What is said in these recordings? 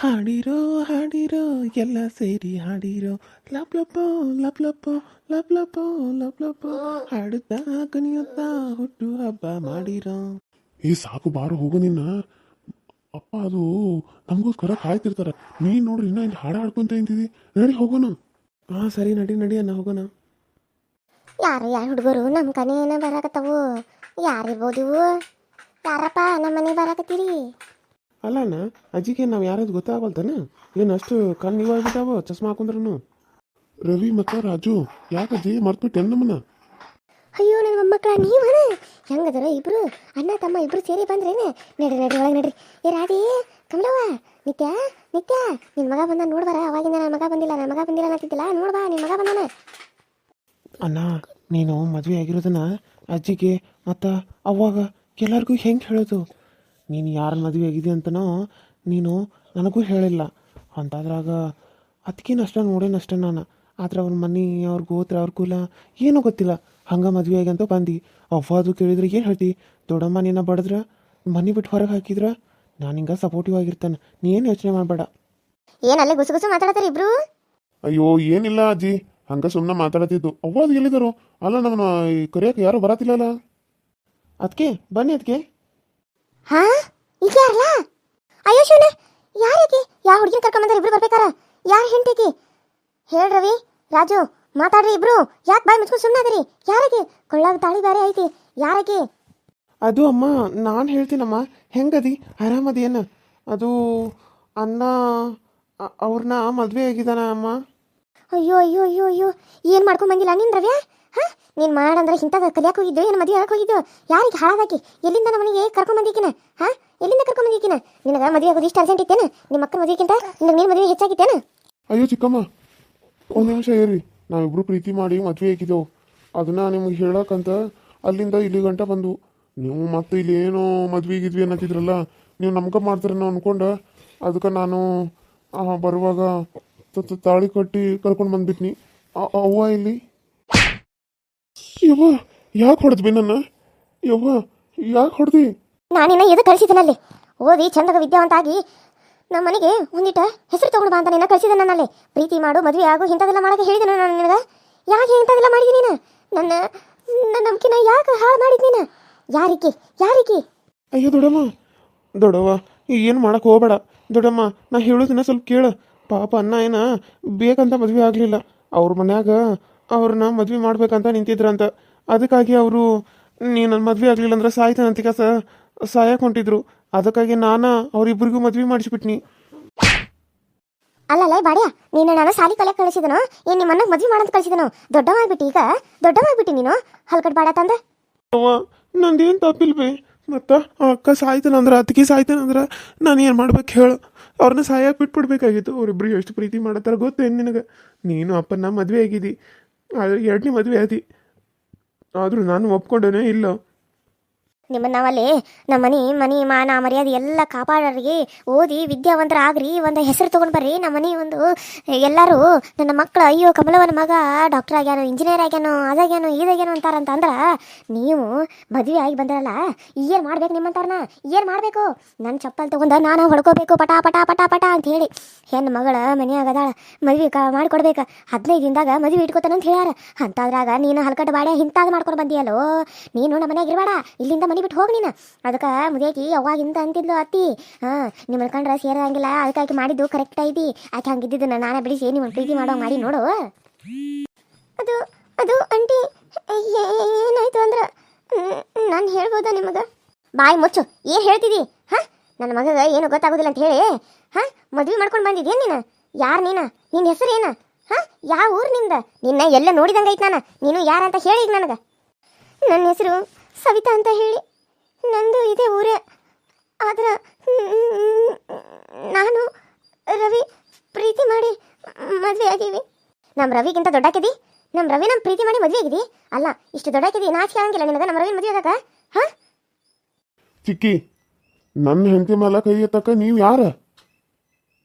ಹಾಡಿರೋ ಹಾಡಿರೋ ಎಲ್ಲ ಸೇರಿ ಹಾಡಿರೋ. ಲಪ್ ಲಪೋ ಲಪ್ ಲಪೋ ಲಪ್ ಲಪೋ ಲಪ್ ಲಪೋ ಹಾಡುತ್ತಾ ಕುಣಿಯುತ್ತಾ ಹುಟ್ಟು ಹಬ್ಬ ಮಾಡಿರೋ. ಈ ಸಾಕು ಬಾರು ಹೋಗು ನಿನ್ನ. ಅಪ್ಪ ಅದು ನಮಗೋಸ್ಕರ ಕಾಯ್ತಿರ್ತಾರ. ನೀನ್ ನೋಡ್ರಿ ಇನ್ನ ಇಲ್ಲಿ ಹಾಡ ಹಾಡ್ಕೊಂತ ನಿಂತಿದಿ. ನಡಿ ಹೋಗೋಣ. ಹಾಂ ಸರಿ ನಡಿ ನಡಿ ಅಣ್ಣ ಹೋಗೋಣ. ಯಾರು ಯಾರು ಹುಡುಗರು? ನಮ್ಮ ಕನೇನ ಬರಾಕತ್ತವು. ಯಾರಿರ್ಬೋದು ಇವು ಯಾರಪ್ಪ ನಮ್ಮ ಮನೆ ಬರಾಕತ್ತೀರಿ? ಅಲ್ಲ ಅಣ್ಣ ಅಜ್ಜಿಗೆ ನಾವು ಯಾರಾದ್ರು ಗೊತ್ತಾಗಲ್ತಾನ? ಏನು ಅಷ್ಟು ಕಣ್ಣು ಇವಾಗಿದ್ದಾವ ಚಸ್ಮಾ ಹಾಕೊಂಡ್ರು ರವಿ ಮತ್ತ ರಾಜು ಯಾಕಜ್ಜಿ ಮರ್ತ್ಬಿಟ್ಟೆ ನಮ್ಮನ್ನ ಅಯ್ಯೋ ನನ್ನ ಮೊಮ್ಮಕ್ಕಳ ನೀವನ? ಹೆಂಗದರ ಇಬ್ರು? ಅಣ್ಣ ತಮ್ಮ ಇಬ್ರು ಸೇರಿ ಬಂದ್ರೇನೆ? ನಡ್ರಿ ನಡ್ರಿ ಒಳಗೆ ನಡ್ರಿ. ಏ ರಾಧಿ ಕಮಲವ್ವ ನಿತ್ಯ ನಿತ್ಯ ನಿನ್ನ ಮಗ ಬಂದ ನೋಡ್ಬಾರ ಅವಾಗಿಂದ ನನ್ನ ಮಗ ಬಂದಿಲ್ಲ ನನ್ನ ಮಗ ಬಂದಿಲ್ಲ ಅನ್ನತ್ತಿದ್ದಿಲ್ಲ ನೋಡ್ಬಾ ನಿನ್ನ ಮಗ ಬಂದಾನ. ಅಣ್ಣ ನೀನು ಮದುವೆ ಆಗಿರೋದನ್ನ ಅಜ್ಜಿಗೆ ಮತ್ತು ಅವಾಗ ಎಲ್ಲರಿಗೂ ಹೆಂಗೆ ಹೇಳೋದು? ನೀನು ಯಾರು ಮದುವೆ ಆಗಿದೆ ಅಂತನೋ ನೀನು ನನಗೂ ಹೇಳಿಲ್ಲ. ಅಂತಾದ್ರಾಗ ಅದಕ್ಕೇನು ಅಷ್ಟ ನೋಡೇನಷ್ಟೇ ನಾನು. ಆದ್ರೆ ಅವ್ರ ಮನೆ ಅವ್ರ ಗೋತ್ರ ಅವ್ರ ಕುಲ ಏನೂ ಗೊತ್ತಿಲ್ಲ. ಹಂಗೆ ಮದುವೆ ಆಗಿ ಅಂತ ಬಂದು. ಅವ್ವ ಅದು ಕೇಳಿದ್ರೆ ಏನು ಹೇಳ್ತಿ? ದೊಡ್ಡಮ್ಮ ನಿನ್ನ ಬಡದ್ರ ಮನೆ ಬಿಟ್ಟು ಹೊರಗೆ ಹಾಕಿದ್ರೆ ನಾನು ಹಿಂಗೆ ಸಪೋರ್ಟಿವ್ ಆಗಿರ್ತಾನೆ. ನೀ ಏನು ಯೋಚನೆ ಮಾಡಬೇಡ. ಏನಲ್ಲಿ ಗುಸು ಗುಸು ಮಾತಾಡತ್ತಾರ ಇಬ್ರು? ಅಯ್ಯೋ ಏನಿಲ್ಲ ಅಜ್ಜಿ. ಹಂಗೆ ಸುಮ್ಮನೆ ಮಾತಾಡತ್ತಿದ್ದು. ಅವ್ವ ಅದು ಎಲ್ಲಿದ್ದಾರೋ ಅಲ್ಲ ನಮ್ಮನ್ನ ಯಾರು ಬರತ್ತಿಲ್ಲಲ್ಲ? ಅದಕ್ಕೆ ಬನ್ನಿ ಅದಕ್ಕೆ ಹಾ? ಈಗ ಯಾರಲ್ಲ? ಅಯ್ಯೋ ಶಿವನ ಯಾರಿಗೆ? ಯಾವ ಹುಡುಗಿನ ಕರ್ಕೊಂಬಂದ್ರೆ ಇಬ್ರು ಬರ್ಬೇಕಾರ ಯಾರು ಹೆಂಡತಿ ಹೇಳ್ ರವಿ ರಾಜು ಮಾತಾಡ್ರಿ ಇಬ್ರು. ಯಾಕೆ ಬಾಯ್ ಮುಚ್ಕೊಂಡು ಸುಮ್ಮನೆ ಅದರಿ ಯಾರಿಗೆ? ಕೊಳ್ಳಾಗ ತಾಳಿ ಬೇರೆ ಐತಿ. ಯಾರಿಗೆ? ಅದು ಅಮ್ಮ ನಾನು ಹೇಳ್ತೀನಮ್ಮ. ಹೆಂಗದಿ? ಆರಾಮದೇನು ಏನ? ಅದು ಅಣ್ಣ ಅ- ಅವ್ರನ್ನ ಮದುವೆ ಆಗಿದಾನ ಅಮ್ಮ ಅಯ್ಯೋ ಅಯ್ಯೋ ಅಯ್ಯೋ ಅಯ್ಯೋ. ಏನು ಮಾಡ್ಕೊಂಡ್ ಬಂದಿಲ್ಲ? ನಿನ್ ರವ್ಯ? ಹಾ? ನೀನ್ ಮಾಡಂದ್ರೆ ಇಂಥದ್ದು ಕಲಿಯಾಕ ಹೋಗಿದ್ದು, ಏನು ಮದುವೆ ಆಗಕ್ಕೆ ಹೋಗಿದ್ದು? ಯಾರಿಗೆ ಹಾಳಾದಾಕಿ? ಎಲ್ಲಿಂದ ನಮ್ಮ ಮನೆಗೆ ಕರ್ಕೊಂಡ್ ಬಂದಿಕ್ಕಿನ? ಹ? ಎಲ್ಲಿಂದ ಕರ್ಕೊಂಡ್ ಬಂದಿಕ್ಕಿನ? ನಿನಗೆ ಮದುವೆ ಆಗೋದು ಇಷ್ಟು ಅರ್ಜೆಂಟ್ ಇತ್ತೇನು ನಿಮ್ಮ ಅಕ್ಕನ ಮದುವೆಗಿಂತ ನಿನಗೆ ನೀನು ಮದುವೆ ಹೆಚ್ಚಾಗಿತ್ತೇನು? ಅಯ್ಯೋ ಚಿಕ್ಕಮ್ಮ, ಒಂದು ನಿಮಿಷ ಏರಿ ನಾವಿಬ್ರು ಪ್ರೀತಿ ಮಾಡಿ ಮದ್ವೆ ಆಗಿದ್ದೆವು ಅದನ್ನ ನಿಮ್ಗೆ ಹೇಳಕ್ಕಂತ ಅಲ್ಲಿಂದ ಇಲ್ಲಿ ಗಂಟ ಬಂದು ನೀವು ಮತ್ತೆ ಇಲ್ಲಿ ಏನೋ ಮದ್ವೆ ಗಿದ್ವಿ ಅನ್ನತ್ತಿದ್ರಲ್ಲ, ನೀವು ನಮ್ಗ ಮಾಡ್ತಾರೇನೋ ಅನ್ಕೊಂಡ ಅದಕ್ಕೆ ನಾನು ಬರುವಾಗ ತಾಳಿ ಕಟ್ಟಿ ಕರ್ಕೊಂಡು ಬಂದ್ಬಿಟ್ನಿ. ಅವ್ವ ಇಲ್ಲಿ ಯವ್ವ ಯಾಕೆ ಹೊಡೆದ್ವಿ ನನ್ನ? ಯವ್ವ ಯಾಕೆ ಹೊಡೆದಿ? ನಾನಿನ್ನ ಎದು ಕಳಿಸಿದನಲ್ಲಿ ಓದಿ ಚಂದಗ ವಿದ್ಯಾವಂತ ಆಗಿ ನಮ್ಮ ಮನೆಗೆ ಒಂದಿಟ ಹೆಸರು ತಗೊಂಡು ಬಾ ಅಂತ ನಿನ್ನ ಕಳಿಸಿದ ನನ್ನಲ್ಲಿ ಪ್ರೀತಿ ಮಾಡು ಮದುವೆ ಆಗು ಇಂಥದೆಲ್ಲ ಮಾಡಕ್ಕೆ ಹೇಳಿದೆ ನಾನು ನಿನಗೆ. ಯಾಕೆ ಇಂಥದೆಲ್ಲ ಮಾಡಿದಿ ನೀನು? ನನ್ನ ನನ್ನ ನಂಬಿಕೆನ ಯಾಕೆ ಹಾಳು ಮಾಡಿದ್ ನೀನು? ಯಾರಿಕೆ ಯಾರಿಕೆ? ಅಯ್ಯೋ ದೊಡಮ್ಮ ದೊಡವ ಏನು ಮಾಡಕ್ಕೆ ಹೋಗಬೇಡ. ದೊಡಮ್ಮ ನಾ ಹೇಳೋದಿನ ಸ್ವಲ್ಪ ಕೇಳು. ಪಾಪ ಅನ್ನ ಏನ ಬೇಕಂತ ಮದುವೆ ಆಗಲಿಲ್ಲ. ಅವ್ರ ಮನ್ಯಾಗ ಅವ್ರನ್ನ ಮದುವೆ ಮಾಡ್ಬೇಕಂತ ನಿಂತಿದ್ರಂತ. ಅದಕ್ಕಾಗಿ ಅವರು ನೀ ನನ್ನ ಮದುವೆ ಆಗಲಿಲ್ಲ ಅಂದ್ರೆ ಸಾಯ್ತಾನಂತಿಕ ಸ ಸಾಯಕ್ಕೆ ಹೊಂಟಿದ್ರು. ಅದಕ್ಕಾಗಿ ನಾನು ಅವರಿಬ್ಬರಿಗೂ ಮದುವೆ ಮಾಡಿಸ್ಬಿಟ್ನಿ. ಅಲ್ಲಲ್ಲ ಬಾಡ್ಯ ನೀನು ನಾನು ಸಾಲಿ ಕಲಿಯಕ್ಕೆ ಕಳಿಸಿದನು ಏನು ನಿಮ್ಮನ್ನ ಮದುವೆ ಮಾಡಂತ ಕಳಿಸಿದನು. ದೊಡ್ಡವಾಗ್ಬಿಟ್ಟು ಈಗ ದೊಡ್ಡವಾಗ್ಬಿಟ್ಟು ನೀನು. ಹಲ್ಕಟ್ ಬಾಡ ತಂದ. ನಂದೇನ್ ನಂದೇನು ತಪ್ಪಿಲ್ವೇ? ಮತ್ತು ಆ ಅಕ್ಕ ಸಾಯ್ತಾನಂದ್ರ ಅತ್ತಿಗೆ ಸಾಯ್ತಾನಂದ್ರ ನಾನು ಏನು ಮಾಡ್ಬೇಕು ಹೇಳು. ಅವ್ರನ್ನ ಸಾಯಕ್ಕೆ ಬಿಟ್ಬಿಡ್ಬೇಕಾಗಿತ್ತು. ಅವ್ರಿಬ್ರು ಎಷ್ಟು ಪ್ರೀತಿ ಮಾಡತ್ತಾರ ಗೊತ್ತೇನು ನಿನಗೆ? ನೀನು ಅಪ್ಪನ ಮದುವೆ ಆಗಿದ್ದಿ ಆದರೆ ಎರಡನೇ ಮದುವೆ ಆದಿ. ಆದರೂ ನಾನು ಒಪ್ಕೊಂಡೇನೋ ಇಲ್ಲ. ನಿಮ್ಮನ್ನ ನಾವಲ್ಲಿ ನಮ್ಮ ಮನಿ ಮನಿ ಮಾನ ಮರ್ಯಾದೆ ಎಲ್ಲ ಕಾಪಾಡೋರಿಗೆ ಓದಿ ವಿದ್ಯಾವಂತರ ಆಗ್ರಿ ಒಂದು ಹೆಸರು ತಗೊಂಡ್ ಬರ್ರಿ. ನಮ್ಮ ಮನೆ ಒಂದು ಎಲ್ಲರೂ ನನ್ನ ಮಕ್ಕಳು, ಅಯ್ಯೋ, ಕಮಲವನ ಮಗ ಡಾಕ್ಟರ್ ಆಗ್ಯಾನು ಇಂಜಿನಿಯರ್ ಆಗ್ಯಾನು, ಅದಾಗ್ಯಾನು, ಇದಾಗ್ಯಾನು ಅಂತಾರ ಅಂದ್ರೆ ನೀವು ಮದುವೆ ಆಗಿ ಬಂದ್ರಲ್ಲ, ಏನು ಮಾಡ್ಬೇಕು ನಿಮ್ಮಂತವ್ರನ್ನ ಏನು ಮಾಡಬೇಕು? ನನ್ನ ಚಪ್ಪಲ್ ತಗೊಂಡ ನಾನು ಹೊಡ್ಕೋಬೇಕು, ಪಟ ಪಟ ಪಟ ಪಟ ಅಂತ ಹೇಳಿ. ಹೆಣ್ಣು ಮಗಳ ಮನ್ಯಾಗ ಅದಾಳ, ಮದುವೆ ಕ, ಮಾಡಿಕೊಡ್ಬೇಕು. ಹದಿನೈದು ದಿನದಾಗ ಮದುವೆ ಇಟ್ಕೋತಾನಂತ ಹೇಳ್ಯಾರ. ಅಂತಾದ್ರಾಗ ನೀನು ಹಲ್ಕಟ್ಟು ಬಾಡ್ಯ ಇಂತಾದ್ ಮಾಡ್ಕೊಂಡು ಬಂದಿಯಲ್ಲೋ? ನೀನು ನಮ್ಮ ಮನೆಯಾಗಿರ್ಬೇಡ ಇಲ್ಲಿಂದ ಮನೆ ಬಿಟ್ಟು ಹೋಗಿ ನೀನು. ಅದಕ್ಕೆ ಮುದಿಯಾಕಿ ಯಾವಾಗಿಂದ ಅಂತಿದ್ಲು ಅತ್ತಿ. ಹಾಂ ನಿಮ್ಮ ಕಂಡ್ರೆ ಸೇರಂಗಿಲ್ಲ ಅದಕ್ಕೆ ಆಕೆ ಮಾಡಿದ್ದು ಕರೆಕ್ಟ್ ಐತಿ. ಆಕೆ ಹಂಗಿದ್ದಿದ್ದನ್ನ ನಾನೇ ಬಿಡಿಸಿ ನಿಮ್ಮ ಪ್ರೀತಿ ಮಾಡೋ ಮಾಡಿ ನೋಡು. ಅದು ಅದು ಅಂಟಿ ಏನಾಯ್ತು ಅಂದ್ರೆ? ನಾನು ಹೇಳ್ಬೋದಾ ನಿಮಗೆ? ಬಾಯಿ ಮುಚ್ಚು. ಏನು ಹೇಳ್ತಿದಿ? ಹಾಂ, ನನ್ನ ಮಗಗ ಏನು ಗೊತ್ತಾಗೋದಿಲ್ಲ ಅಂತ ಹೇಳಿ. ಹಾಂ, ಮದುವೆ ಮಾಡ್ಕೊಂಡು ಬಂದಿದ್ದೇನು ನೀನು? ಯಾರು ನೀನು? ನಿನ್ನ ಹೆಸರು ಏನು? ಹಾಂ, ಯಾವ ಊರು ನಿಂದ? ನಿನ್ನ ಎಲ್ಲ ನೋಡಿದಂಗೆ ಐತೆ ನಾನು. ನೀನು ಯಾರಂತ ಹೇಳಿ ನನಗೆ. ನನ್ನ ಹೆಸರು ಸವಿತಾ ಅಂತ ಹೇಳಿ. ನಂದು ಇದೇ ಊರೇ. ಆದ್ರೆ ನಾನು ರವಿ ಪ್ರೀತಿ ಮಾಡಿ ಮದುವೆ ಆಗೀವಿ ನಮ್ಮ ರವಿಗಿಂತ ದೊಡ್ಡಾಕಿದಿ. ನಮ್ಮ ರವಿ ನಮ್ಮ ಪ್ರೀತಿ ಮಾಡಿ ಮದುವೆ ಆಗಿದಿ. ಅಲ್ಲ, ಇಷ್ಟು ದೊಡ್ಡಾಕಿದಿ, ನಾಚಿಕೆ ಆಗಂಗಿಲ್ಲ ನಮ್ಮ ರವಿ ಮದುವೆ ಆಗಕ? ಹಾ? ಚಿಕ್ಕಿ ನನ್ನ ಹೆಂಡತಿ ಮೇಲೆ ಕೈ ಎತ್ತಕ್ಕ ನೀವು ಯಾರ?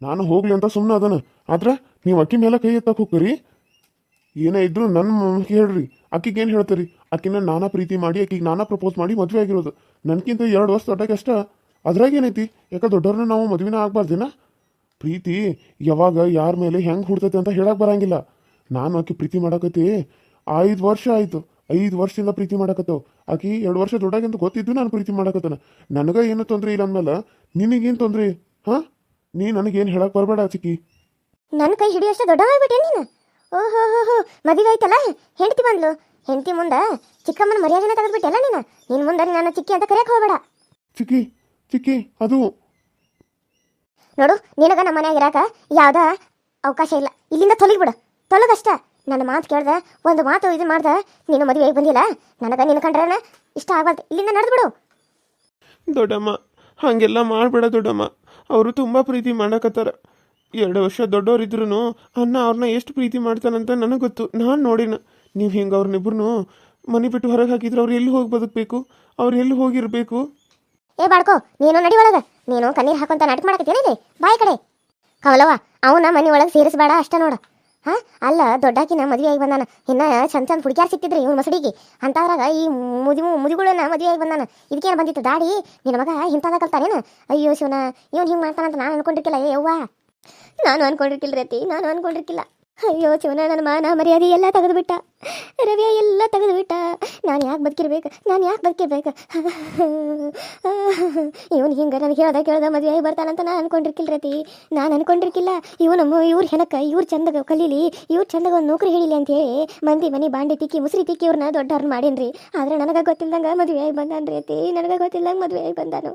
ನಾನು ಹೋಗ್ಲಿ ಅಂತ ಸುಮ್ಮನೆ ಅದನ. ಆದ್ರೆ ನೀವು ಅಕ್ಕಿ ಮೇಲೆ ಕೈ ಎತ್ತಕ್ಕೆ ಹೋಗ್ರಿ ಏನೇ ಇದ್ರು ನನ್ನ ಹೇಳ್ರಿ. ಅಕ್ಕಿಗೆ ಏನು ಹೇಳ್ತೀರಿ? ಅಕ್ಕಿನ ನಾನಾ ಪ್ರೀತಿ ಮಾಡಿ, ಅಕ್ಕಿಗೆ ನಾನಾ ಪ್ರಪೋಸ್ ಮಾಡಿ ಮದುವೆ ಆಗಿರೋದು. ನನಗಿಂತ ಎರಡು ವರ್ಷ ದೊಡ್ಡಕ್ಕೆ ಅಷ್ಟ. ಅದ್ರಾಗ ಏನೈತಿ? ಯಾಕೆ ದೊಡ್ಡವ್ರನ್ನ ನಾವು ಮದುವೆನ ಆಗ್ಬಾರ್ದಿನ? ಪ್ರೀತಿ, ಯಾವಾಗ ಯಾರ ಮೇಲೆ ಹೆಂಗೆ ಹುಡ್ತೈತೆ ಅಂತ ಹೇಳಕ್ಕೆ ಬರಂಗಿಲ್ಲ. ನಾನು ಆಕೆ ಪ್ರೀತಿ ಮಾಡಕತ್ತಿ. ಐದು ವರ್ಷ ಆಯಿತು. ಐದು ವರ್ಷದಿಂದ ಪ್ರೀತಿ ಮಾಡಕತ್ತವು. ಆಕಿ ಎರಡು ವರ್ಷ ದೊಡ್ಡಾಗಿಂತ ಗೊತ್ತಿದ್ದು ನಾನು ಪ್ರೀತಿ ಮಾಡಕತ್ತಾನ. ನನಗೆ ಏನು ತೊಂದರೆ ಇಲ್ಲ ಅಂದ್ಮೇಲೆ ನಿನಗೇನು ತೊಂದರೆ? ಹಾಂ? ನೀ ನನಗೇನು ಹೇಳಕ್ಕೆ ಬರಬೇಡ ಚಿಕ್ಕಿ. ನನ್ನ ಕೈ ಹಿಡಿಯೋಷ್ಟು ದೊಡ್ಡವಾಗ್ಬಿಟ್ಟೆ ನೀನು ಓಹೋ ಹೋ ಹೋ ಮದುವೆ ಆಯ್ತಲ್ಲ? ಹೆಂಡತಿ ಬಂದ್ಲು? ಹೆಂಡತಿ ಮುಂದೆ ಚಿಕ್ಕಮ್ಮನ ಮರ್ಯಾದೆನ ತೆಗೆದ್ಬಿಟ್ಟೆಲ್ಲ ನೀನು? ನಿನ್ನ ಮುಂದೆ ನಾನು ಚಿಕ್ಕಿ ಅಂತ ಕರೆಯಕ್ಕೆ ಹೋಗಬೇಡ. ಚಿಕ್ಕಿ ಚಿಕ್ಕಿ ಅದು. ನೋಡು ನಿನಗ ನಮ್ಮ ಮನೆಯಾಗ ಇರಾಕ ಯಾವ್ದ ಅವಕಾಶ ಇಲ್ಲ. ಇಲ್ಲಿಂದ ತೊಲಗಿಬಿಡು. ತೊಲಗಷ್ಟ. ನನ್ನ ಮಾತು ಕೇಳ್ದೆ ಒಂದು ಮಾತು ಇದು ಮಾಡ್ದೆ ನೀನು ಮದುವೆಗೆ ಬಂದಿಲ್ಲ. ನನಗ ನಿನ್ನ ಕಂಡ್ರೆ ಇಷ್ಟ ಆಗಬಾರ್ದು ಇಲ್ಲಿಂದ ನಡೆದು ಬಿಡು ದೊಡ್ಡಮ್ಮ ಹಾಗೆಲ್ಲ ಮಾಡಬೇಡ ದೊಡ್ಡಮ್ಮ. ಅವರು ತುಂಬ ಪ್ರೀತಿ ಮಾಡಕತ್ತಾರ. ಎರಡು ವರ್ಷ ದೊಡ್ಡವರಿದ್ರು ಅನ್ನ ಅವ್ರನ್ನ ಎಷ್ಟು ಪ್ರೀತಿ ಮಾಡ್ತಾನಂತ ನನಗೆ ಗೊತ್ತು. ನಾನು ನೋಡಿನ. ನೀವು ಹಿಂಗೆ ಅವ್ರನ್ನಿಬ್ರು ಮನೆ ಬಿಟ್ಟು ಹೊರಗೆ ಹಾಕಿದ್ರೆ ಅವ್ರು ಎಲ್ಲಿ ಹೋಗಿ ಬದುಕಬೇಕು? ಅವ್ರು ಎಲ್ಲಿ ಹೋಗಿರಬೇಕು? ಏ ಬಾಡ್ಕೋ ನೀನು ನಡಿ ಒಳಗ. ನೀನು ಕಣ್ಣೀರು ಹಾಕೊಂತ ನಾಟಕ ಮಾಡಕತ್ತೇನಿದೆ ಬಾಯ್ ಕಡೆ. ಕಮಲವ್ವ ಅವನ ಮನೆ ಒಳಗೆ ಸೇರಿಸಬೇಡ ಅಷ್ಟ ನೋಡ. ಹಾ, ಅಲ್ಲ, ದೊಡ್ಡಾಕಿನ ಮದುವೆ ಆಗಿ ಬಂದಾನ. ಇನ್ನ ಚಂದ ಚಂದ ಹುಡುಕ್ಯಾರ ಸಿಕ್ತಿದ್ರಿ ಇವ್ನ ಮಸಡಿಗೆ. ಅಂತವ್ರಾಗ ಈ ಮುದಿ ಮುದಿಗಳನ್ನ ಮದುವೆ ಆಗಿ ಬಂದಾನ. ಇದಕ್ಕೇನು ಬಂದಿತ್ತು? ದಾಡಿ, ನಿನ್ನ ಮಗ ಇಂಥದ ಕಲ್ತಾನೇನ? ಅಯ್ಯೋ, ಶಿವನ, ಇವನ್ ಹಿಂಗೆ ಮಾಡ್ತಾನಂತ ನಾನು ಅನ್ಕೊಂಡಿರ್ಕಿಲ್ಲ ಏ ಅವ್ವ ನಾನು ಅನ್ಕೊಂಡಿರ್ಕಿಲ್ಲ ರತಿ ನಾನು ಅನ್ಕೊಂಡಿರ್ಕಿಲ್ಲ ಅಯ್ಯೋ, ಶಿವನ, ನನ್ನ ಮಾನ ಮರ್ಯಾದೆ ಎಲ್ಲ ತೆಗೆದುಬಿಟ್ಟ. ರವಿಯ ಎಲ್ಲ ತೆಗೆದುಬಿಟ್ಟ ನಾನು ಯಾಕೆ ಬದುಕಿರ್ಬೇಕು? ನಾನು ಯಾಕೆ ಬದುಕಿರ್ಬೇಕು? ಇವನು ಹಿಂಗೆ ನನಗೆ ಹೇಳ್ದ ಕೇಳ್ದ ಮದುವೆ ಆಗಿ ಬರ್ತಾನಂತ ನಾನು ಅನ್ಕೊಂಡಿರ್ಕಿಲ್ಲ ರತಿ. ನಾನು ಅನ್ಕೊಂಡಿರ್ಕಿಲ್ಲ. ಇವನು ಇವ್ರ ಹೆನಕ ಇವ್ರ ಚಂದಗ ಕಲೀಲಿ, ಇವ್ರ ಚಂದಗ ಒಂದು ನೌಕರಿ ಹೇಳಿಲಿ ಅಂತ ಹೇಳಿ ಮಂದಿ ಮನೆ ಬಾಂಡೆ ತಿಕ್ಕಿ, ಮುಸ್ರಿ ತಿಕ್ಕಿ ಇವ್ರನ್ನ ದೊಡ್ಡವ್ರನ್ನ ಮಾಡೀನಿ ಆದ್ರೆ ನನಗೆ ಗೊತ್ತಿಲ್ದಂಗ ಮದುವೆ ಆಗಿ ಬಂದಾನ್ರಿ ಅತಿ ನನಗೆ ಗೊತ್ತಿಲ್ದಂಗ ಮದುವೆ ಆಗಿ ಬಂದಾನು.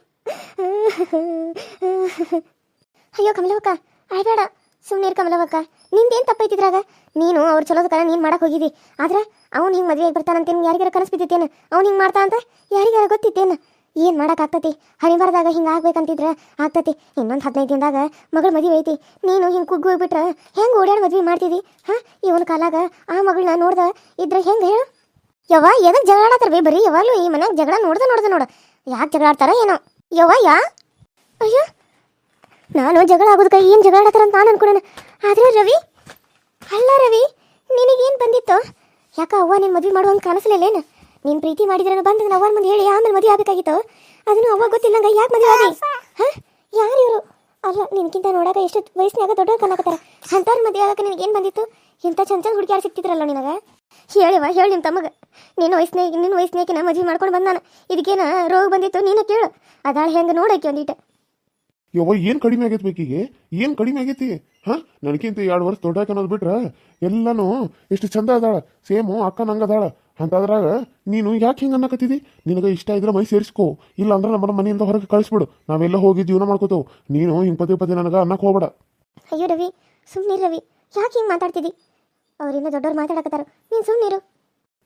ಅಯ್ಯೋ ಕಮಲವಕ್ಕ, ಆಯ್ಬೇಡ. ಸುಮ್ಮನೆ ಕಮಲವಕ್ಕ. ನಿಂದೇನು ತಪ್ಪೈತಿದ್ರಾಗ? ನೀನು ಅವ್ರು ಚಲೋದ ಕಾರಣ ನೀನು ಮಾಡಕ್ಕೆ ಹೋಗಿದ್ದಿ ಆದ್ರೆ ಅವ್ನು ಹಿಂಗೆ ಮದುವೆ ಬರ್ತಾನಂತೇನು ಯಾರಿಗಾರ ಕನಸು ಬಿದ್ದಿತ್ತೇನು? ಅವ್ನು ಹಿಂಗೆ ಮಾಡ್ತಾ ಅಂತ ಯಾರಿಗಾರ ಗೊತ್ತಿತ್ತೇನು? ಏನು ಮಾಡೋಕ್ಕಾಗ್ತತಿ ಹಣಿಬಾರ್ದಾಗ ಹಿಂಗೆ ಆಗ್ಬೇಕಂತಿದ್ರೆ ಆಗ್ತತಿ. ಇನ್ನೊಂದು ಹದಿನೈದು ದಿನದಾಗ ಮಗಳ ಮದುವೆ ಐತಿ. ನೀನು ಹಿಂಗೆ ಕುಗ್ಗು ಹೋಗ್ಬಿಟ್ರೆ ಹೆಂಗೆ ಓಡಾಡಿ ಮದುವೆ ಮಾಡ್ತಿದ್ದಿ ಹಾಂ? ಇವನ ಕಾಲಾಗ ಆ ಮಗಳನ್ನ ನೋಡ್ದೆ ಇದ್ರೆ ಹೆಂಗೆ ಹೇಳು? ಯವ್ವ ಎದಕ್ಕೆ ಜಗಳ ಆಡತ್ತಾರ ಬರೀ? ಯಾವಾಗಲೂ ಈ ಮನ್ಯಾಗ ಜಗಳ ನೋಡ್ದೆ ನೋಡ್ದ ನೋಡು. ಯಾಕೆ ಜಗಳ ಆಡ್ತಾರ ಏನೋ. ಯವ್ವ, ಯಾ? ಅಯ್ಯೋ, ನಾನು ಜಗಳ ಆಗೋದಕ್ಕೆ ಏನು ಜಗಳ ಆಡತ್ತಾರ ಅಂತ ನಾನು ಅನ್ಕೊಂಡೇನೆ. ಆದ್ರೆ ರವಿ? ಅಲ್ಲ ರವಿ, ನಿನಗೇನು ಬಂದಿತ್ತು? ಯಾಕ ಅವ್ವ ನೀನು ಮದುವೆ ಮಾಡುವಂಗೆ ಕಾಣಿಸ್ಲಿಲ್ಲೇನು? ನೀನು ಪ್ರೀತಿ ಮಾಡಿದ್ರೆ ಬಂದು ಅವ್ವನ ಮುಂದೆ ಹೇಳಿ ಆಮೇಲೆ ಮದುವೆ ಆಗಬೇಕಾಗಿತ್ತು? ಅದನ್ನು ಅವ್ವ ಗೊತ್ತಿಲ್ಲಂಗ ಯಾಕೆ ಮದುವೆ ಆಗಿ ಹಾಂ? ಯಾರು ಇವರು? ಅಲ್ಲ ನಿನಗಿಂತ ನೋಡಾಕ ಎಷ್ಟು ವಯಸ್ಸಿನಾಗ ದೊಡ್ಡವ್ರು ಕನ್ನಕತ್ತಾರ ಅಂಥವ್ರ ಮದುವೆ ಆಗಕ್ಕೆ ನಿನಗೇನು ಬಂದಿತ್ತು? ಇಂಥ ಚಂದ ಚಂದ ಹುಡುಗಿಯಾರು ಸಿಕ್ತಿದ್ರಲ್ಲ ನಿನಗೆ? ಹೇಳಿವ ಹೇಳಿ ನಿಮ್ಮ ತಮಗೆ ನಿನ್ನ ವಯಸ್ಸಿನ ನಿನ್ನ ವಯಸ್ಸಿನಾಕಿನ ಮದುವೆ ಮಾಡ್ಕೊಂಡು ಬಂದಾನ ಇದಕ್ಕೇನ ರೋಗ ಬಂದಿತ್ತು ನೀನು ಕೇಳು. ಅದಾಳ ಹೆಂಗೆ ನೋಡಕ್ಕೆ ಒಂದಿಟ್ಟು ಯವ್ವ ಏನು ಕಡಿಮೆ ಆಗೈತೆ ಬೇಕಿಗೆ? ಏನು ಕಡಿಮೆ ಆಗೈತಿ? ಹ? ನನಗಿಂತ ಎರಡು ವರ್ಷ ದೊಡ್ಡಾಕ ಅನ್ನೋದು ಬಿಟ್ರ ಎಲ್ಲಾನು ಎಷ್ಟು ಚಂದ ಅದಾಳ. ಸೇಮು ಅಕ್ಕ ನಂಗೆ ಅದಾಳ. ಅಂತದ್ರಾಗ ನೀನು ಯಾಕೆ ಹಿಂಗೆ ಅನ್ನಕತ್ತಿದಿ? ನಿನಗೆ ಇಷ್ಟ ಇದ್ರೆ ಮೈ ಸೇರಿಸ್ಕೋ. ಇಲ್ಲ ಅಂದ್ರೆ ನಮ್ಮ ಮನೆಯಿಂದ ಹೊರಗೆ ಕಳಿಸ್ಬಿಡು. ನಾವೆಲ್ಲ ಹೋಗಿ ಜೀವನ ಮಾಡ್ಕೋತೇವೆ. ನೀನು ಹಿಂಗೆ ಪದೇ ಪದೇ ನನಗೆ ಅನ್ನಕ್ಕೆ ಹೋಗ್ಬೇಡ. ಅಯ್ಯೋ ರವಿ ಸುಮ್ಮನೆ ರವಿ. ಯಾಕೆ ಹಿಂಗೆ ಮಾತಾಡ್ತಿದಿ? ಅವರಿಂದ ದೊಡ್ಡವ್ರು ಮಾತಾಡಕತ್ತಾರ. ನೀನು ಸುಮ್ಮನಿರು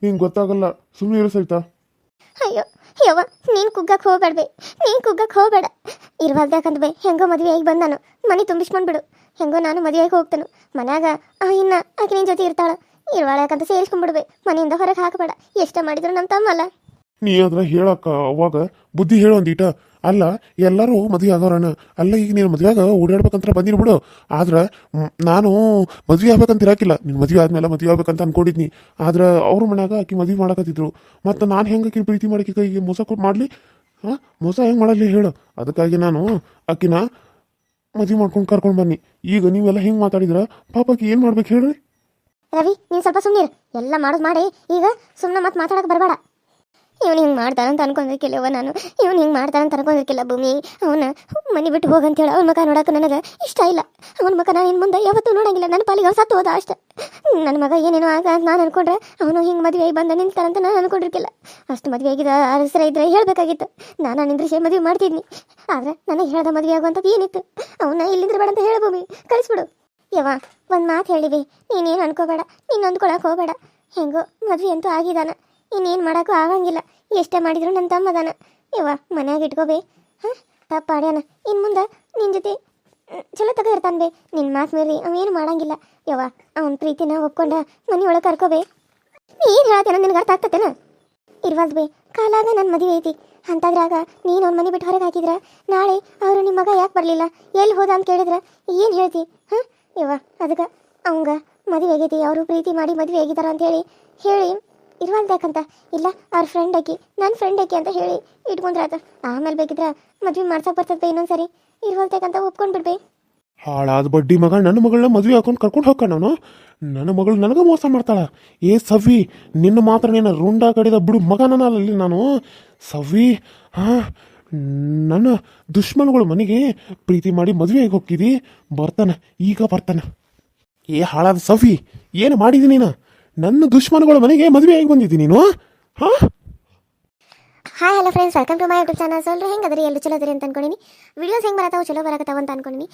ನಿಂಗೆ ಗೊತ್ತಾಗಲ್ಲ. ಸುಮ್ಮನೆ ಇರು ಸಹಿತ ಅಯ್ಯೋ ಯವ್ವ ನೀನು ಕುಗ್ಗಕ್ಕೆ ಹೋಗ್ಬೇಡ್ಬೆ ನೀನು ಕುಗ್ಗಕ್ಕೆ ಹೋಗ್ಬೇಡ. ಇರ್ವಾಲ್ದಾಕಂತ ಬೇ, ಹೆಂಗೋ ಮದುವೆ ಆಗಿ ಬಂದಾನು. ಮನೆ ತುಂಬಿಸ್ಕೊಂಡ್ಬಿಡು ಹೆಂಗೋ ನಾನು ಮದುವೆ ಆಗಿ ಹೋಗ್ತಾನು. ಮನ್ಯಾಗ, ಆ, ಇನ್ನ ಆಕೆ ನಿನ್ನ ಜೊತೆ ಇರ್ತಾಳ. ಇರ್ವಾಳಕಂತ ಸೇರಿಸ್ಕೊಂಡ್ಬಿಡ್ಬೆ ಮನೆಯಿಂದ ಹೊರಗೆ ಹಾಕಬೇಡ. ಎಷ್ಟ ಮಾಡಿದ್ರು ನಮ್ಮ ತಮ್ಮಲ್ಲ. ನೀ ಅದ್ರ ಹೇಳಕ್ಕ, ಅವಾಗ ಬುದ್ಧಿ ಹೇಳು ಒಂದೀಟ. ಅಲ್ಲ, ಎಲ್ಲರೂ ಮದುವೆ ಆಗೋರಣ ಅಲ್ಲ, ಈಗ ನೀನು ಮದುವೆಯಾಗ ಓಡಾಡ್ಬೇಕಂತ ಬಂದಿನ ಬಿಡು. ಆದ್ರೆ ನಾನು ಮದುವೆ ಆಗ್ಬೇಕಂತ ಇರಾಕಿಲ್ಲ. ನೀನು ಮದುವೆ ಆದ್ಮೇಲೆ ಮದುವೆ ಆಗ್ಬೇಕಂತ ಅನ್ಕೊಂಡಿದ್ನಿ. ಆದ್ರೆ, ಅವ್ರ ಮನ್ಯಾಗ ಆಕಿ ಮದುವೆ ಮಾಡಕತ್ತಿದ್ರು. ಮತ್ತೆ ನಾನು ಹೆಂಗೆ ಪ್ರೀತಿ ಮಾಡಕ್ಕೆ ಕೈಗೆ ಮೋಸ ಕೊಟ್ಟು ಮಾಡಲಿ? ಹಾಂ? ಮೋಸ ಹೆಂಗೆ ಮಾಡಲಿ ಹೇಳು. ಅದಕ್ಕಾಗಿ ನಾನು ಆಕಿನ ಮದುವೆ ಮಾಡ್ಕೊಂಡು ಕರ್ಕೊಂಡು ಬನ್ನಿ. ಈಗ ನೀವೆಲ್ಲ ಹೆಂಗ್ ಮಾತಾಡಿದ್ರ? ಪಾಪಕ್ಕೆ ಏನು ಮಾಡ್ಬೇಕು ಹೇಳ್ರಿ ರವಿ, ನೀನು ಸ್ವಲ್ಪ ಸುಮ್ಮನಿರು ಎಲ್ಲ ಮಾಡೋದು ಮಾಡಿ. ಈಗ ಸುಮ್ಮನೆ ಮತ್ತೆ ಮಾತಾಡಕ್ಕೆ ಬರಬೇಡ. ಇವನು ಹಿಂಗೆ ಅನ್ಕೊಂಡಿರ್ಕಿಲ್ಲ ಅನ್ಕೊಂಡಿರ್ಕಿಲ್ಲವ ನಾನು. ಇವನು ಹಿಂಗೆ ಮಾಡ್ತಾನಂತ ಅನ್ಕೊಂಡಿರ್ಕಿಲ್ಲ ಭೂಮಿ. ಅವನ ಮನೆ ಬಿಟ್ಟು ಹೋಗಂತೇಳಿ ಅವನ ಮಗ ನೋಡೋಕೆ ನನಗೆ ಇಷ್ಟ ಇಲ್ಲ. ಅವನ ಮಗ ನಾನು ಇನ್ನು ಮುಂದೆ ಯಾವತ್ತೂ ನೋಡಂಗಿಲ್ಲ. ನನ್ನ ಪಾಲಿಗೆ ಸತ್ತು ಹೋದ ಅಷ್ಟೆ. ನನ್ನ ಮಗ ಏನೇನೋ ಆಗ ಅಂತ ನಾನು ಅನ್ಕೊಂಡ್ರೆ ಅವನು ಹಿಂಗೆ ಮದುವೆ ಆಗಿ ಬಂದ ನಿಂತಾನಂತ ನಾನು ಅನ್ಕೊಂಡಿರ್ಕಿಲ್ಲ. ಅಷ್ಟು ಮದುವೆ ಆಗಿದ ಅರಸರ ಇದ್ರೆ ಹೇಳಬೇಕಾಗಿತ್ತು. ನಾನು ನಿಂದ್ರಿಸಿ ಮದುವೆ ಮಾಡ್ತಿದ್ನಿ. ಆದರೆ ನನಗೆ ಹೇಳ್ದ ಮದುವೆ ಆಗುವಂಥದ್ದು ಏನಿತ್ತು? ಅವನ್ನ ಇಲ್ಲಿಂದ್ರೆ ಬೇಡ ಅಂತ ಹೇಳು ಭೂಮಿ. ಕಳಿಸ್ಬಿಡು. ಯವ್ವ, ಒಂದು ಮಾತು ಹೇಳಿವಿ. ನೀನೇನು ಅನ್ಕೋಬೇಡ. ನೀನು ಅಂದ್ಕೊಳಕ್ಕೆ ಹೋಗಬೇಡ. ಹೆಂಗೋ ಮದುವೆ ಅಂತೂ ಆಗಿದಾನ. ಇನ್ನೇನು ಮಾಡೋಕ್ಕೂ ಆಗಂಗಿಲ್ಲ. ಎಷ್ಟೇ ಮಾಡಿದ್ರು ನನ್ನ ತಮ್ಮದಾನ. ಯವ್ವ, ಮನ್ಯಾಗ ಇಟ್ಕೋಬೇ ಹಾಂ? ತಪ್ಪಾಡ್ಯಾನ ಇನ್ನು ಮುಂದೆ ನಿನ್ನ ಜೊತೆ ಚಲೋ ತಗ ಇರ್ತಾನೆ ಬೇ. ನಿನ್ನ ಮಾತು ಮೀರಿ ಅವೇನು ಮಾಡಂಗಿಲ್ಲ. ಯವ್ವ, ಅವನ ಪ್ರೀತಿನ ಒಪ್ಕೊಂಡ ಮನೆ ಒಳಗೆ ಕರ್ಕೋಬೇ ಏನು ಹೇಳತ್ತೇನ ನಿನಗೆ ಅರ್ಥ ಆಗ್ತತೇನ? ಇರ್ವಾಲ್ದು ಬೇ, ಕಾಲಾಗ ನನ್ನ ಮದುವೆ ಐತಿ. ಅಂತಾದ್ರಾಗ ನೀನು ಅವ್ನ ಮನೆ ಬಿಟ್ಟು ಹೊರಗೆ ಹಾಕಿದ್ರ ನಾಳೆ ಅವರು ನಿಮ್ಮ ಮಗ ಯಾಕೆ ಬರಲಿಲ್ಲ? ಎಲ್ಲಿ ಹೋದ ಅಂತ ಕೇಳಿದ್ರ? ಏನು ಹೇಳ್ತಿ? ಹಾಂ? ಯವ್ವ, ಅದಕ್ಕೆ ಅವಂಗ ಮದುವೆ ಆಗೈತಿ. ಅವರು ಪ್ರೀತಿ ಮಾಡಿ ಮದುವೆ ಆಗಿದಾರ ಅಂತ ಹೇಳಿ ಹೇಳಿ ಇರ್ವಾಲ್ದಾಕಂತ ಇಲ್ಲ, ಅವ್ರ ಫ್ರೆಂಡ್ ಆಕಿ ನನ್ನ ಫ್ರೆಂಡ್ ಆಕಿ ಅಂತ ಹೇಳಿ ಇಟ್ಕೊಂಡ್ರಾತ. ಆಮೇಲೆ ಬೇಕಿದ್ರ ಮದ್ವೆ ಮಾಡ್ಸಕ್ ಬರ್ತದೆ ಇನ್ನೊಂದ್ಸರಿ. ಇರ್ವಾಲ್ದಾಕಂತ ಒಪ್ಕೊಂಡು ಬಿಡ್ಬೇ. ಹಾಳಾದ ಬಡ್ಡಿ ಮಗ ನನ್ನ ಮಗಳನ್ನ ಮದುವೆ ಹಾಕೊಂಡು ಕರ್ಕೊಂಡು ಹೋಗ ನಾನು ನನ್ನ ಮಗಳು ನನಗೆ ಮೋಸ ಮಾಡ್ತಾಳ. ಏ ಸವಿ ನಿನ್ನ ಮಾತ್ರ ನೀನು ರುಂಡ ಕಡಿದ ಬಿಡು ಮಗನ ಅಲ್ಲಿ ನಾನು. ಸವಿ ಹಾ ನನ್ನ ದುಶ್ಮನ್ಗಳು ಮನೆಗೆ ಪ್ರೀತಿ ಮಾಡಿ ಮದುವೆ ಆಗಿ ಹೋಗ್ತಿದಿ. ಬರ್ತಾನೆ, ಈಗ ಬರ್ತಾನೆ. ಏ ಹಾಳಾದ ಸಫಿ ಏನು ಮಾಡಿದಿ ನೀನು? ನನ್ನ ದುಶ್ಮನಗಳ ಮನೆಗೆ ಮದುವೆ ಆಗಿ ಬಂದಿದ್ದಿ ನೀನು, ಹಾ? Hi hello friends welcome to my YouTube channel ಸೊಲ್ರಿ ಹೆಂಗೆ ಅದ್ರಿ ಎಲ್ಲ ಚಲೋ ಅದ್ರಿ ಅಂತ ಅನ್ಕೊಂಡಿನಿ. ವಿಡಿಯೋಸ್ ಹೆಂಗೆ ಬರತ್ತಾವ? ಚಲೋ ಬರಕತ್ತಾವ ಅಂತ ಅನ್ಕೊಂಡಿನಿ.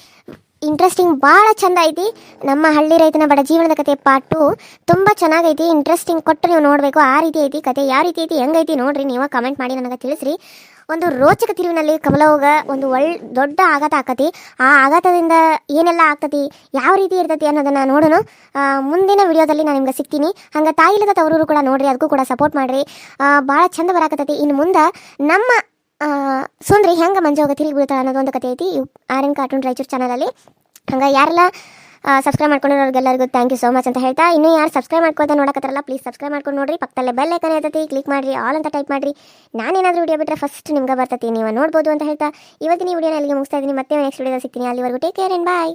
ಇಂಟ್ರೆಸ್ಟಿಂಗ್ ಭಾಳ ಚಂದ ಐತಿ. ನಮ್ಮ ಹಳ್ಳಿ ರೈತನ ಬಡ ಜೀವನದ ಕತೆ ಪಾರ್ಟ್ ಟು ತುಂಬ ಚೆನ್ನಾಗೈತಿ ಇಂಟ್ರೆಸ್ಟಿಂಗ್ ಕೊಟ್ಟು ನೀವು ನೋಡಬೇಕು. ಆ ರೀತಿ ಐತಿ ಕತೆ, ಯಾವ ರೀತಿ ಐತಿ, ಹೆಂಗೈತಿ ನೋಡ್ರಿ, ನೀವು ಕಮೆಂಟ್ ಮಾಡಿ ನನಗೆ ತಿಳಿಸ್ರಿ. ಒಂದು ರೋಚಕ ತಿರುವಿನಲ್ಲಿ ಕಮಲವ್ಗ ಒಂದು ಒಳ್, ದೊಡ್ಡ ಆಘಾತ ಆಕತಿ. ಆ ಆಘಾತದಿಂದ ಏನೆಲ್ಲ ಆಗ್ತತಿ? ಯಾವ ರೀತಿ ಇರ್ತತಿ ಅನ್ನೋದನ್ನ ನೋಡೋಣ. ಮುಂದಿನ ವಿಡಿಯೋದಲ್ಲಿ ನಾನು ನಿಮ್ಗೆ ಸಿಗ್ತೀನಿ. ಹಂಗೆ ತಾಯಿಲದ ತವರೂರು ಕೂಡ ನೋಡ್ರಿ ಅದಕ್ಕೂ ಕೂಡ ಸಪೋರ್ಟ್ ಮಾಡ್ರಿ. ಭಾಳ ಚಂದ ಬರಾಕತ್ತೈತಿ. ಇನ್ನು ಮುಂದೆ ನಮ್ಮ ಸುಂದ್ರಿ ಹೆಂಗೆ ಮಂಜೋಗ ತಿರುಗಿ ಬೀಳ್ತಾಳೆ ಅನ್ನೋದು ಒಂದು ಕತೆ ಐತಿ. ಆರ್ ಎನ್ ಕಾರ್ಟೂನ್ ರಾಯಚೂರು ಚಾನಲಲ್ಲಿ ಹಂಗೆ ಯಾರೆಲ್ಲ ಸಬ್ಸ್ಕ್ರೈಬ್ ಮಾಡ್ಕೊಂಡಿರೋರಿಗೆಲ್ಲರಿಗೂ ಥ್ಯಾಂಕ್ ಯು ಸೋ ಮಚ್ ಅಂತ ಹೇಳ್ತಾ, ಇನ್ನೂ ಯಾರು ಸಬ್ಸ್ಕ್ರೈಬ್ ಮಾಡ್ಕೊಂಡು ನೋಡಕತ್ತಾರಲ್ಲ ಪ್ಲೀಸ್ ಸಬ್ಸ್ಕ್ರೈಬ್ ಮಾಡ್ಕೊಂಡು ನೋಡ್ರಿ, ಪಕ್ಕದಲ್ಲೇ ಬೆಲ್ ಐಕನ್ ಇರ್ತೈತಿ ಕ್ಲಿಕ್ ಮಾಡಿರಿ ಆಲ್ ಅಂತ ಟೈಪ್ ಮಾಡಿರಿ. ನಾನೇನಾದರೂ ವಿಡಿಯೋ ಬಿಟ್ಟರೆ ಫಸ್ಟ್ ನಿಮ್ಗೆ ಬರ್ತೈತಿ, ನೀವು ನೋಡ್ಬೋದು ಅಂತ ಹೇಳ್ತಾ, ಇವತ್ತಿನ ವಿಡಿಯೋನ ಅಲ್ಲಿಗೆ ಮುಗಿಸ್ತಾ ಇದ್ದೀನಿ, ಮತ್ತೆ ನೆಕ್ಸ್ಟ್ ವಿಡಿಯೋ ಸಿಗ್ತೀನಿ, ಅಲ್ಲಿವರೆಗೂ ಟೇಕ್ ಕೇರ್ ಅಂಡ್ ಬಾಯ್